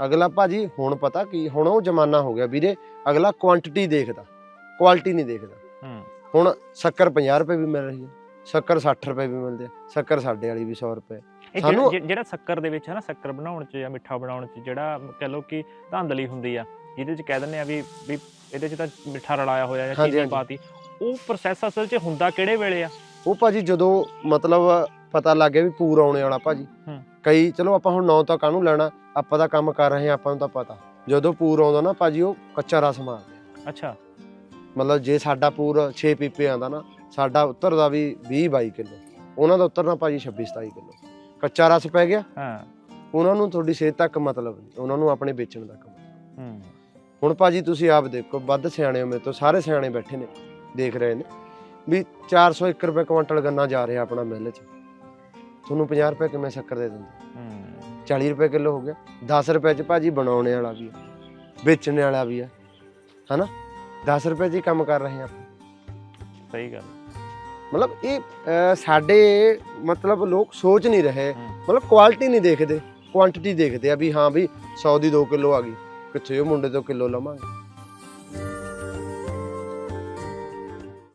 ਅਗਲਾ ਭਾਜੀ ਹੁਣ ਪਤਾ ਕੀ ਹੁਣ ਉਹ ਜ਼ਮਾਨਾ ਹੋ ਗਿਆ ਵੀਰੇ ਅਗਲਾ ਕੁਆਂਟੀਟੀ ਦੇਖਦਾ ਕੁਆਲਿਟੀ ਨਹੀਂ ਦੇਖਦਾ ਹੂੰ ਹੁਣ ਸ਼ੱਕਰ 50 ਰੁਪਏ ਵੀ ਮਿਲ ਰਹੀ ਹੈ ਸ਼ੱਕਰ 60 ਰੁਪਏ ਵੀ ਮਿਲਦੇ ਆ ਸ਼ੱਕਰ ਸਾਡੇ ਵਾਲੀ ਵੀ 100 ਰੁਪਏ ਸਾਨੂੰ- ਜਿਹੜਾ- ਸ਼ੱਕਰ ਦੇ ਵਿੱਚ ਹੈ ਨਾ ਸ਼ੱਕਰ ਬਣਾਉਣ ਚ ਜਾਂ ਮਿੱਠਾ ਬਣਾਉਣ ਚ ਜਿਹੜਾ ਕਹ ਲਓ ਕਿ ਧਾਂਦਲੀ ਹੁੰਦੀ ਆ ਜਿਹਦੇ ਚ ਕਹਿ ਦਿੰਦੇ ਆ ਵੀ ਵੀ ਇਹਦੇ ਚ ਤਾਂ ਮਿੱਠਾ ਰਲਾਇਆ ਹੋਇਆ ਜਾਂ ਚੀਨੀ। ਪਾਤੀ ਉਹ ਪ੍ਰੋਸੈਸ ਅਸਲ ਚ ਹੁੰਦਾ ਕਿਹੜੇ ਵੇਲੇ ਆ ਉਹ ਭਾਜੀ ਜਦੋਂ ਮਤਲਬ ਪਤਾ ਲੱਗ ਗਿਆ ਵੀ ਪੂਰ ਆਉਣੇ ਵਾਲਾ ਭਾਜੀ। ਕਈ ਚਲੋ ਆਪਾਂ ਹੁਣ ਨੌ ਤਾਂ ਕਾਹਨੂੰ ਲੈਣਾ? ਆਪਾਂ ਤਾਂ ਕੰਮ ਕਰ ਰਹੇ ਹਾਂ ਆਪਾਂ ਨੂੰ ਤਾਂ ਪਤਾ। ਜਦੋਂ ਪੂਰ ਆਉਂਦਾ ਨਾ ਭਾਜੀ ਉਹ ਕੱਚਾ ਰਸ ਮਾਰਦੇ ਆ। ਅੱਛਾ। ਮਤਲਬ ਜੇ ਸਾਡਾ ਪੂਰ 6 ਪੀਪੇ ਆਂਦਾ ਨਾ ਸਾਡਾ ਉੱਤਰਦਾ ਵੀ 20 22 ਕਿਲੋ। ਉਹਨਾਂ ਦਾ ਉੱਤਰਨਾ ਭਾਜੀ 26 27 ਕਿਲੋ। ਕੱਚਾ ਰਸ ਪੈ ਗਿਆ। ਹਾਂ। ਉਹਨਾਂ ਨੂੰ ਤੁਹਾਡੀ ਸਿਹਤ ਤੱਕ ਮਤਲਬ ਨਹੀਂ ਉਹਨਾਂ ਨੂੰ ਆਪਣੇ ਵੇਚਣ ਤੱਕ ਮਤਲਬ। ਹੂੰ। ਹੁਣ ਭਾਜੀ ਤੁਸੀਂ ਆਪ ਦੇਖੋ ਵੱਧ ਸਿਆਣੇ ਹੋ ਮੇਰੇ ਤੋਂ ਸਾਰੇ ਸਿਆਣੇ ਬੈਠੇ ਨੇ ਦੇਖ ਰਹੇ ਨੇ। ਵੀ 401 ਰੁਪਏ ਕੁਇੰਟਲ ਗੰਨਾ ਜਾ ਰਿਹਾ ਆਪਣਾ ਮਿੱਲ 'ਚ। ਤੁਹਾਨੂੰ 50 ਰੁਪਏ ਕਿਵੇਂ ਸ਼ੱਕਰ ਦੇ ਦਿੰਦੇ? ਹੂੰ। 40 ਰੁਪਏ ਕਿਲੋ ਹੋ ਗਿਆ। 10 ਰੁਪਏ 'ਚ ਭਾਜੀ ਬਣਾਉਣੇ ਵਾਲਾ ਵੀ ਹੈ ਵੇਚਣ ਵਾਲਾ ਵੀ ਹੈ ਹਨਾ? 10 ਰੁਪਏ 'ਚ ਹੀ ਕੰਮ ਕਰ ਰਹੇ ਆਪਾਂ। ਸਹੀ ਗੱਲ ਮਤਲਬ ਇਹ ਅਹ, ਸਾਡੇ ਮਤਲਬ ਲੋਕ ਸੋਚ ਨਹੀਂ ਰਹੇ ਹੂੰ। ਮਤਲਬ ਕੁਆਲਿਟੀ ਨਹੀਂ ਦੇਖਦੇ ਕੁਆਂਟੀਟੀ ਦੇਖਦੇ ਆ ਵੀ ਹਾਂ ਵੀ 100 ਦੀ 2 ਕਿਲੋ ਆ ਗਈ ਕਿੱਥੇ ਉਹ ਮੁੰਡੇ ਤੋਂ ਕਿਲੋ ਲਵਾਂਗੇ।